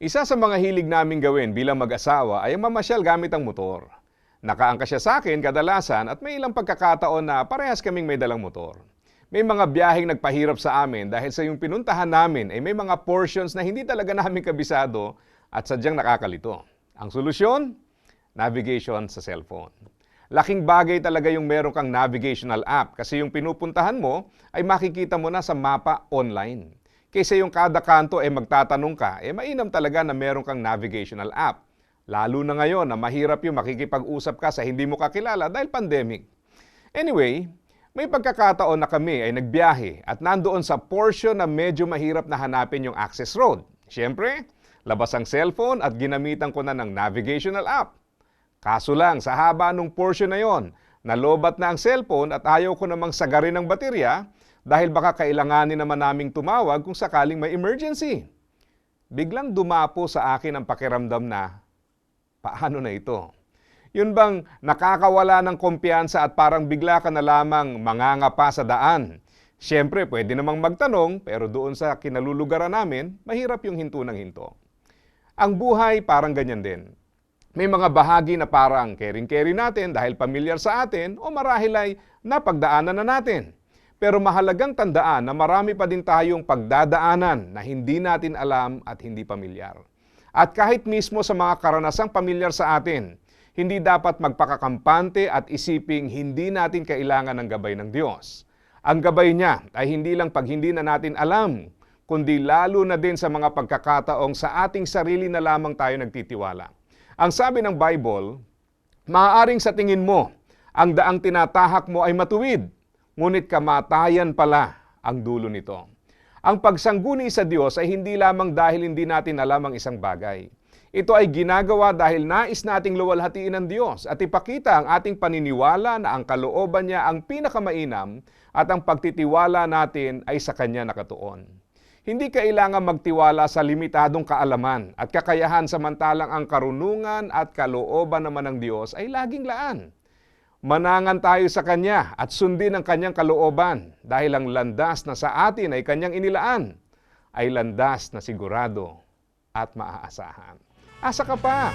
Isa sa mga hilig naming gawin bilang mag-asawa ay mamasyal gamit ang motor. Nakaangka siya sa akin kadalasan at may ilang pagkakataon na parehas kaming may dalang motor. May mga biyaheng nagpahirap sa amin dahil sa yung pinuntahan namin ay may mga portions na hindi talaga namin kabisado at sadyang nakakalito. Ang solusyon? Navigation sa cellphone. Laking bagay talaga yung meron kang navigational app kasi yung pinupuntahan mo ay makikita mo na sa mapa online. Kaysa yung kada kanto ay magtatanong ka, eh mainam talaga na meron kang navigational app. Lalo na ngayon na mahirap yung makikipag-usap ka sa hindi mo kakilala dahil pandemic. Anyway, may pagkakataon na kami ay nagbiyahe at nandoon sa portion na medyo mahirap na hanapin yung access road. Siyempre, labas ang cellphone at ginamitan ko na ng navigational app. Kaso lang, sa haba nung portion na yon, nalobat na ang cellphone at ayaw ko namang sagarin ng baterya dahil baka kailanganin naman naming tumawag kung sakaling may emergency. Biglang dumapo sa akin ang pakiramdam na, paano na ito? Yun bang nakakawala ng kumpiyansa at parang bigla ka na lamang mangangapa sa daan? Siyempre, pwede namang magtanong, pero doon sa kinalulugaran namin, mahirap yung hinto ng hinto. Ang buhay parang ganyan din. May mga bahagi na parang caring-carry natin dahil pamilyar sa atin o marahil ay napagdaanan na natin. Pero mahalagang tandaan na marami pa din tayong pagdadaanan na hindi natin alam at hindi pamilyar. At kahit mismo sa mga karanasang pamilyar sa atin, hindi dapat magpakakampante at isiping hindi natin kailangan ng gabay ng Diyos. Ang gabay niya ay hindi lang pag hindi na natin alam, kundi lalo na din sa mga pagkakataong sa ating sarili na lamang tayo nagtitiwala. Ang sabi ng Bible, maaaring sa tingin mo, ang daang tinatahak mo ay matuwid, ngunit kamatayan pala ang dulo nito. Ang pagsangguni sa Diyos ay hindi lamang dahil hindi natin alam ang isang bagay. Ito ay ginagawa dahil nais nating luwalhatiin ng Diyos at ipakita ang ating paniniwala na ang kalooban niya ang pinakamainam at ang pagtitiwala natin ay sa Kanya nakatuon. Hindi kailangan magtiwala sa limitadong kaalaman at kakayahan samantalang ang karunungan at kalooban naman ng Diyos ay laging laan. Manangan tayo sa Kanya at sundin ang Kanyang kalooban dahil ang landas na sa atin ay Kanyang inilaan ay landas na sigurado at maaasahan. Asa ka pa?